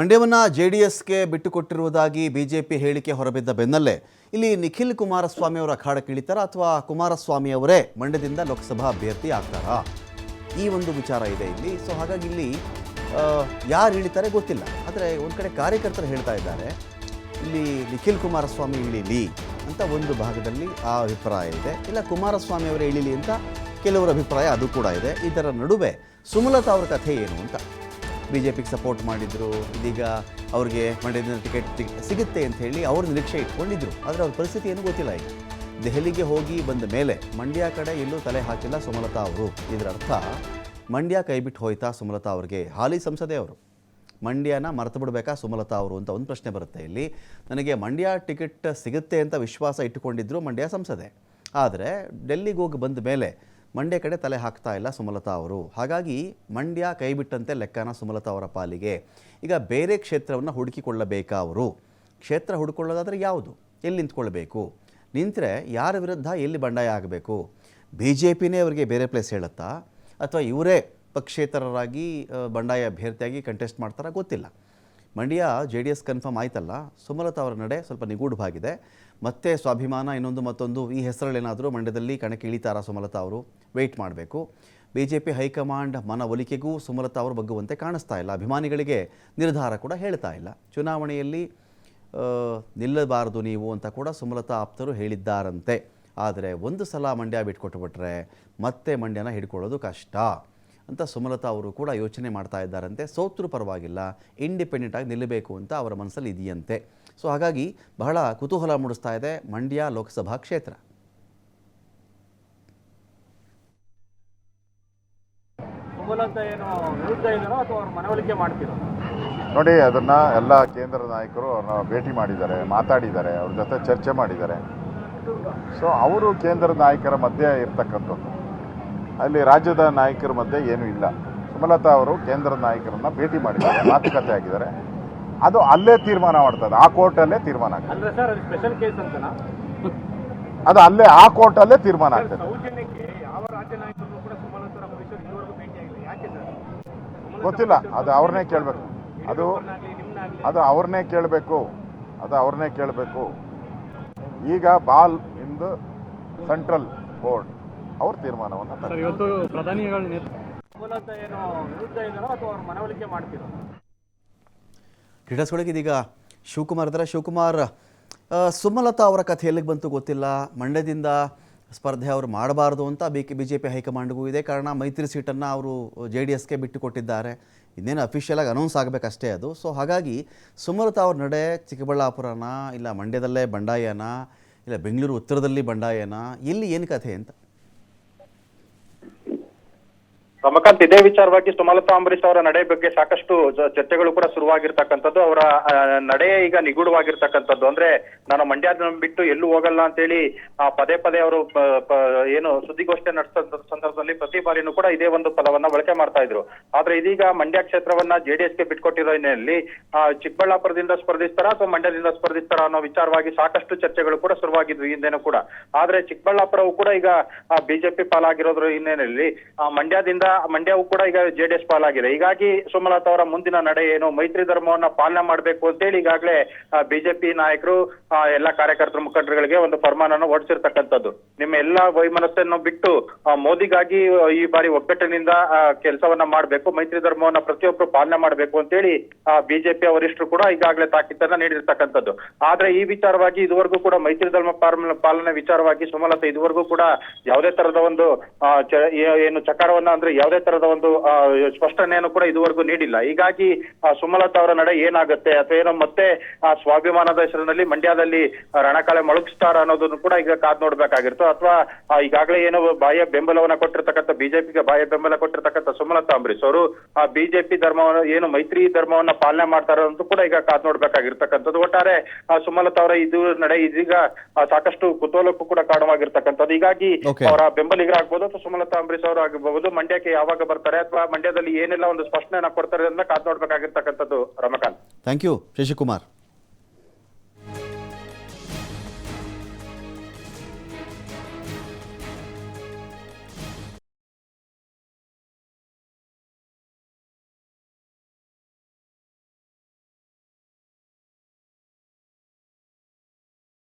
ಮಂಡ್ಯವನ್ನ ಎಸ್ಗೆ ಬಿಟ್ಟುಕೊಟ್ಟಿರುವುದಾಗಿ ಬಿಜೆಪಿ ಹೇಳಿಕೆ ಹೊರಬಿದ್ದ ಬೆನ್ನಲ್ಲೇ ಇಲ್ಲಿ ನಿಖಿಲ್ ಕುಮಾರಸ್ವಾಮಿ ಅವರ ಅಖಾಡಕ್ಕಿಳಿತಾರಾ ಅಥವಾ ಕುಮಾರಸ್ವಾಮಿ ಅವರೇ ಮಂಡ್ಯದಿಂದ ಲೋಕಸಭಾ ಅಭ್ಯರ್ಥಿ ಆಗ್ತಾರಾ? ಈ ಒಂದು ವಿಚಾರ ಇದೆ ಇಲ್ಲಿ. ಸೊ ಹಾಗಾಗಿ ಇಲ್ಲಿ ಯಾರು ಇಳಿತಾರೆ ಗೊತ್ತಿಲ್ಲ. ಆದರೆ ಒಂದು ಕಡೆ ಕಾರ್ಯಕರ್ತರು ಹೇಳ್ತಾ ಇದ್ದಾರೆ, ಇಲ್ಲಿ ನಿಖಿಲ್ ಕುಮಾರಸ್ವಾಮಿ ಇಳಿಲಿ ಅಂತ ಒಂದು ಭಾಗದಲ್ಲಿ ಆ ಅಭಿಪ್ರಾಯ ಇದೆ. ಇಲ್ಲ, ಕುಮಾರಸ್ವಾಮಿ ಅವರೇ ಇಳಿಲಿ ಅಂತ ಕೆಲವರ ಅಭಿಪ್ರಾಯ ಅದು ಕೂಡ ಇದೆ. ಇದರ ನಡುವೆ ಸುಮಲತಾ ಅವರ ಕಥೆ ಏನು ಅಂತ. ಬಿ ಜೆ ಪಿಗೆ ಸಪೋರ್ಟ್ ಮಾಡಿದ್ರು, ಇದೀಗ ಅವ್ರಿಗೆ ಮಂಡ್ಯದಿಂದ ಟಿಕೆಟ್ ಸಿಗುತ್ತೆ ಅಂತ ಹೇಳಿ ಅವ್ರ ನಿರೀಕ್ಷೆ ಇಟ್ಕೊಂಡಿದ್ರು. ಆದರೆ ಅವ್ರ ಪರಿಸ್ಥಿತಿ ಏನು ಗೊತ್ತಿಲ್ಲ ಈಗ. ದೆಹಲಿಗೆ ಹೋಗಿ ಬಂದ ಮೇಲೆ ಮಂಡ್ಯ ಕಡೆ ಎಲ್ಲೂ ತಲೆ ಹಾಕಿಲ್ಲ ಸುಮಲತಾ ಅವರು. ಇದರ ಅರ್ಥ, ಮಂಡ್ಯ ಕೈಬಿಟ್ಟು ಹೋಯ್ತಾ ಸುಮಲತಾ ಅವ್ರಿಗೆ ಹಾಲಿ ಸಂಸದೆ ಅವರು. ಮಂಡ್ಯನ ಮರೆತು ಬಿಡಬೇಕಾ ಸುಮಲತಾ ಅವರು ಅಂತ ಒಂದು ಪ್ರಶ್ನೆ ಬರುತ್ತೆ ಇಲ್ಲಿ. ನನಗೆ ಮಂಡ್ಯ ಟಿಕೆಟ್ ಸಿಗುತ್ತೆ ಅಂತ ವಿಶ್ವಾಸ ಇಟ್ಟುಕೊಂಡಿದ್ರು ಮಂಡ್ಯ ಸಂಸದೆ. ಆದರೆ, ಡೆಲ್ಲಿಗೆ ಹೋಗಿ ಬಂದ ಮೇಲೆ ಮಂಡ್ಯ ಕಡೆ ತಲೆ ಹಾಕ್ತಾ ಇಲ್ಲ ಸುಮಲತಾ ಅವರು. ಹಾಗಾಗಿ ಮಂಡ್ಯ ಕೈಬಿಟ್ಟಂತೆ ಲೆಕ್ಕನ ಸುಮಲತಾ ಅವರ ಪಾಲಿಗೆ. ಈಗ ಬೇರೆ ಕ್ಷೇತ್ರವನ್ನು ಹುಡುಕಿಕೊಳ್ಳಬೇಕಾ ಅವರು? ಕ್ಷೇತ್ರ ಹುಡುಕೊಳ್ಳೋದಾದರೆ ಯಾವುದು? ಎಲ್ಲಿ ನಿಂತ್ಕೊಳ್ಬೇಕು? ನಿಂತರೆ ಯಾರ ವಿರುದ್ಧ ಎಲ್ಲಿ ಬಂಡಾಯ ಆಗಬೇಕು? ಬಿ ಜೆ ಪಿನೇ ಅವರಿಗೆ ಬೇರೆ ಪ್ಲೇಸ್ ಹೇಳುತ್ತಾ? ಅಥವಾ ಇವರೇ ಪಕ್ಷೇತರರಾಗಿ ಬಂಡಾಯ ಅಭ್ಯರ್ಥಿಯಾಗಿ ಕಂಟೆಸ್ಟ್ ಮಾಡ್ತಾರಾ ಗೊತ್ತಿಲ್ಲ. Mandya J D S confirm ಆಯ್ತಲ್ಲ? ಸುಮಲತಾ ಅವರ ನಡೆ ಸ್ವಲ್ಪ ನಿಗೂಢವಾಗಿದೆ. ಮತ್ತೆ ಸ್ವಾಭಿಮಾನ, ಇನ್ನೊಂದು ಮತ್ತೊಂದು, ಈ ಹೆಸರಲ್ಲೇನಾದರೂ ಮಂಡ್ಯದಲ್ಲಿ ಕಣಕ್ಕೆ ಇಳಿತಾರಾ ಸುಮಲತಾ ಅವರು? ವೆಯ್ಟ್ ಮಾಡಬೇಕು. B J P high command ಒಲಿಕೆಗೂ Sumalatha ಅವರು ಬಗ್ಗುವಂತೆ ಕಾಣಿಸ್ತಾ ಇಲ್ಲ. ಅಭಿಮಾನಿಗಳಿಗೆ ನಿರ್ಧಾರ ಕೂಡ ಹೇಳ್ತಾ ಇಲ್ಲ. ಚುನಾವಣೆಯಲ್ಲಿ ನಿಲ್ಲಬಾರದು ನೀವು ಅಂತ ಕೂಡ ಸುಮಲತಾ ಆಪ್ತರು ಹೇಳಿದ್ದಾರಂತೆ. ಆದರೆ ಒಂದು ಸಲ ಮಂಡ್ಯ ಬಿಟ್ಕೊಟ್ಬಿಟ್ರೆ ಮತ್ತೆ ಮಂಡ್ಯನ ಹಿಡ್ಕೊಳ್ಳೋದು ಕಷ್ಟ. ಅಂತ ಸುಮಲತಾ ಅವರು ಕೂಡ ಯೋಚನೆ ಮಾಡ್ತಾ ಇದ್ದಾರಂತೆ. ಸೋತ್ರು ಪರವಾಗಿಲ್ಲ ಇಂಡಿಪೆಂಡೆಂಟ್ ಆಗಿ ನಿಲ್ಲಬೇಕು ಅಂತ ಅವರ ಮನಸ್ಸಲ್ಲಿ ಇದೆಯಂತೆ. ಸೊ ಹಾಗಾಗಿ ಬಹಳ ಕುತೂಹಲ ಮೂಡಿಸ್ತಾ ಇದೆ ಮಂಡ್ಯ ಲೋಕಸಭಾ ಕ್ಷೇತ್ರ. ಸುಮಲತಾ ಏನು ವಿರುದ್ಧ ಇದ್ದಾರೋ ಅಥವಾ ಅವ್ರ ಮನವೊಲಿಕೆ ಮಾಡ್ತಿರೋ? ನೋಡಿ ಅದನ್ನ ಎಲ್ಲ ಕೇಂದ್ರ ನಾಯಕರು ಅವ್ರನ್ನ ಭೇಟಿ ಮಾಡಿದ್ದಾರೆ ಮಾತಾಡಿದ್ದಾರೆ ಅವ್ರ ಜೊತೆ ಚರ್ಚೆ ಮಾಡಿದ್ದಾರೆ. ಸೊ ಅವರು ಕೇಂದ್ರ ನಾಯಕರ ಮಧ್ಯೆ ಇರ್ತಕ್ಕಂಥದ್ದು. ಅಲ್ಲಿ ರಾಜ್ಯದ ನಾಯಕರ ಮಧ್ಯೆ ಏನೂ ಇಲ್ಲ. ಸುಮಲತಾ ಅವರು ಕೇಂದ್ರ ನಾಯಕರನ್ನ ಭೇಟಿ ಮಾಡಿದ್ದಾರೆ ಮಾತುಕತೆ ಆಗಿದ್ದಾರೆ. ಅದು ಅಲ್ಲೇ ತೀರ್ಮಾನ ಮಾಡ್ತದೆ ಆ ಕೋರ್ಟಲ್ಲೇ ತೀರ್ಮಾನ ಆಗ್ತದೆ ಅದು ಅಲ್ಲೇ ಆ ಕೋರ್ಟಲ್ಲೇ ತೀರ್ಮಾನ ಆಗ್ತದೆ ಗೊತ್ತಿಲ್ಲ ಅದು ಅವ್ರನ್ನೇ ಕೇಳಬೇಕು. ಅದು ಅದು ಅವ್ರನ್ನೇ ಕೇಳಬೇಕು ಅದು ಅವ್ರನ್ನೇ ಕೇಳಬೇಕು. ಈಗ ಬಾಲ್ ಇಂದು ದ ಸೆಂಟ್ರಲ್ ಬೋರ್ಡ್. ಅವ್ರ ತೀರ್ಮಾನವನ್ನು. ಇವತ್ತು ಪ್ರಧಾನಿಗಳ ಏನು ವಿರುದ್ಧ ಇದ್ದಾರೋ ಅಥವಾ ಅವ್ರ ಮನವೊಲಿಕೆ ಮಾಡ್ತಿರೋ? ಕ್ರೀಡಾಸ್ಗಳಿಗೆ ಇದೀಗ ಶಿವಕುಮಾರ್ ಇದ್ದಾರೆ. ಶಿವಕುಮಾರ್ ಸುಮಲತಾ ಅವರ ಕಥೆ ಎಲ್ಲಿಗೆ ಬಂತು ಗೊತ್ತಿಲ್ಲ. ಮಂಡ್ಯದಿಂದ ಸ್ಪರ್ಧೆ ಅವರು ಮಾಡಬಾರ್ದು ಅಂತ B K B J P ಹೈಕಮಾಂಡ್ಗೂ ಇದೆ ಕಾರಣ ಮೈತ್ರಿ ಸೀಟನ್ನು ಅವರು ಜೆ ಡಿ ಎಸ್ಗೆ ಬಿಟ್ಟು ಕೊಟ್ಟಿದ್ದಾರೆ ಇನ್ನೇನು ಅಫಿಷಿಯಲಾಗಿ ಅನೌನ್ಸ್ ಆಗಬೇಕಷ್ಟೇ ಅದು. ಸೊ ಹಾಗಾಗಿ ಸುಮಲತಾ ಅವ್ರ ನಡೆ ಚಿಕ್ಕಬಳ್ಳಾಪುರನ ಇಲ್ಲ ಮಂಡ್ಯದಲ್ಲೇ ಬಂಡಾಯನ ಇಲ್ಲ ಬೆಂಗಳೂರು ಉತ್ತರದಲ್ಲಿ ಬಂಡಾಯನ ಇಲ್ಲಿ ಏನು ಕಥೆ ಅಂತ? ರಮಕಾಂತ್ ಇದೇ ವಿಚಾರವಾಗಿ ಸುಮಲತಾ ಅಂಬರೀಶ್ ಅವರ ನಡೆ ಬಗ್ಗೆ ಸಾಕಷ್ಟು ಚರ್ಚೆಗಳು ಕೂಡ ಶುರುವಾಗಿರ್ತಕ್ಕಂಥದ್ದು. ಅವರ ನಡೆ ಈಗ ನಿಗೂಢವಾಗಿರ್ತಕ್ಕಂಥದ್ದು. ಅಂದ್ರೆ ನಾನು ಮಂಡ್ಯ ಬಿಟ್ಟು ಎಲ್ಲೂ ಹೋಗಲ್ಲ ಅಂತೇಳಿ ಆ, ಪದೇ ಪದೇ ಅವರು ಏನು ಸುದ್ದಿಗೋಷ್ಠಿ ನಡೆಸಿದ ಸಂದರ್ಭದಲ್ಲಿ ಪ್ರತಿ ಬಾರಿನೂ ಕೂಡ ಇದೇ ಒಂದು ಪದವನ್ನ ಬಳಕೆ ಮಾಡ್ತಾ ಇದ್ರು. ಆದ್ರೆ ಇದೀಗ ಮಂಡ್ಯ ಕ್ಷೇತ್ರವನ್ನ ಜೆಡಿಎಸ್ಗೆ ಬಿಟ್ಕೊಟ್ಟಿರೋ ಹಿನ್ನೆಲೆಯಲ್ಲಿ ಆ, ಚಿಕ್ಕಬಳ್ಳಾಪುರದಿಂದ ಸ್ಪರ್ಧಿಸ್ತಾರ ಅಥವಾ ಮಂಡ್ಯದಿಂದ ಸ್ಪರ್ಧಿಸ್ತಾರ ಅನ್ನೋ ವಿಚಾರವಾಗಿ ಸಾಕಷ್ಟು ಚರ್ಚೆಗಳು ಕೂಡ ಶುರುವಾಗಿದ್ವು ಹಿಂದೆನೂ ಕೂಡ. ಆದ್ರೆ ಚಿಕ್ಕಬಳ್ಳಾಪುರವು ಕೂಡ ಈಗ ಬಿಜೆಪಿ ಪಾಲಾಗಿರೋದ್ರ ಹಿನ್ನೆಲೆಯಲ್ಲಿ ಮಂಡ್ಯದಿಂದ ಮಂಡ್ಯವು ಕೂಡ ಈಗ ಜೆಡಿಎಸ್ ಪಾಲಾಗಿದೆ. ಹೀಗಾಗಿ ಸುಮಲತಾ ಅವರ ಮುಂದಿನ ನಡೆ ಏನು? ಮೈತ್ರಿ ಧರ್ಮವನ್ನ ಪಾಲನೆ ಮಾಡಬೇಕು ಅಂತೇಳಿ ಈಗಾಗಲೇ ಬಿಜೆಪಿ ನಾಯಕರು ಎಲ್ಲಾ ಕಾರ್ಯಕರ್ತರ ಮುಖಂಡರುಗಳಿಗೆ ಒಂದು ಫರ್ಮಾನನ್ನು ಹೊರಡಿಸಿರ್ತಕ್ಕಂಥದ್ದು. ನಿಮ್ಮ ಎಲ್ಲಾ ವೈಮನಸ್ಸನ್ನು ಬಿಟ್ಟು ಮೋದಿಗಾಗಿ ಈ ಬಾರಿ ಒಗ್ಗಟ್ಟಿನಿಂದ ಕೆಲಸವನ್ನ ಮಾಡಬೇಕು, ಮೈತ್ರಿ ಧರ್ಮವನ್ನ ಪ್ರತಿಯೊಬ್ಬರು ಪಾಲನೆ ಮಾಡಬೇಕು ಅಂತೇಳಿ ಬಿಜೆಪಿ ವರಿಷ್ಠರು ಕೂಡ ಈಗಾಗಲೇ ತಾಕೀತನ್ನ ನೀಡಿರ್ತಕ್ಕಂಥದ್ದು. ಆದ್ರೆ ಈ ವಿಚಾರವಾಗಿ ಇದುವರೆಗೂ ಕೂಡ ಮೈತ್ರಿ ಧರ್ಮ ಪಾಲನೆ ವಿಚಾರವಾಗಿ ಸುಮಲತಾ ಇದುವರೆಗೂ ಕೂಡ ಯಾವುದೇ ತರದ ಒಂದು ಏನು ಚಕಾರವನ್ನ ಅಂದ್ರೆ ಯಾವುದೇ ತರದ ಒಂದು ಸ್ಪಷ್ಟನೆಯನ್ನು ಕೂಡ ಇದುವರೆಗೂ ನೀಡಿಲ್ಲ. ಹೀಗಾಗಿ ಸುಮಲತಾ ಅವರ ನಡೆ ಏನಾಗುತ್ತೆ ಅಥವಾ ಏನೋ ಮತ್ತೆ ಆ, ಸ್ವಾಭಿಮಾನದ ಹೆಸರಿನಲ್ಲಿ ಮಂಡ್ಯದಲ್ಲಿ ರಣಕಾಳೆ ಮೊಳಗಿಸ್ತಾರ ಅನ್ನೋದನ್ನು ಕೂಡ ಈಗ ಕಾದ್ ನೋಡ್ಬೇಕಾಗಿತ್ತು ಅಥವಾ ಈಗಾಗಲೇ ಏನೋ ಬಾಹ್ಯ ಬೆಂಬಲವನ್ನ ಕೊಟ್ಟಿರ್ತಕ್ಕಂಥ ಬಿಜೆಪಿಗೆ ಬಾಹ್ಯ ಬೆಂಬಲ ಕೊಟ್ಟಿರ್ತಕ್ಕಂಥ ಸುಮಲತಾ ಅಂಬರೀಶ್ ಅವರು ಆ ಬಿಜೆಪಿ ಧರ್ಮವನ್ನ ಏನು ಮೈತ್ರಿ ಧರ್ಮವನ್ನ ಪಾಲನೆ ಮಾಡ್ತಾರಂತ ಅಂತ ಕೂಡ ಈಗ ಕಾದ್ ನೋಡ್ಬೇಕಾಗಿರ್ತಕ್ಕಂಥದ್ದು. ಒಟ್ಟಾರೆ ಆ, ಸುಮಲತಾ ಅವರ ಇದು ನಡೆ ಇದೀಗ ಸಾಕಷ್ಟು ಕುತೂಹಲಕ್ಕೂ ಕೂಡ ಕಾರಣವಾಗಿರ್ತಕ್ಕಂಥದ್ದು. ಹೀಗಾಗಿ. ಅವರ ಬೆಂಬಲಿಗರಾಗ್ಬೋದು ಅಥವಾ ಸುಮಲತಾ ಅಂಬರೀಶ್ ಅವರು ಆಗಬಹುದು ಮಂಡ್ಯಕ್ಕೆ ಯಾವಾಗ ಬರ್ತಾರೆ ಅಥವಾ ಮಂಡ್ಯದಲ್ಲಿ ಏನೆಲ್ಲ ಒಂದು ಸ್ಪಷ್ಟನೆಯನ್ನ ಕೊಡ್ತಾರೆ ಅಂತ ಕಾದ್ ನೋಡ್ಬೇಕಾಗಿರ್ತಕ್ಕಂಥದ್ದು ರಮಕಾಂತ್. Thank you Shashikumar.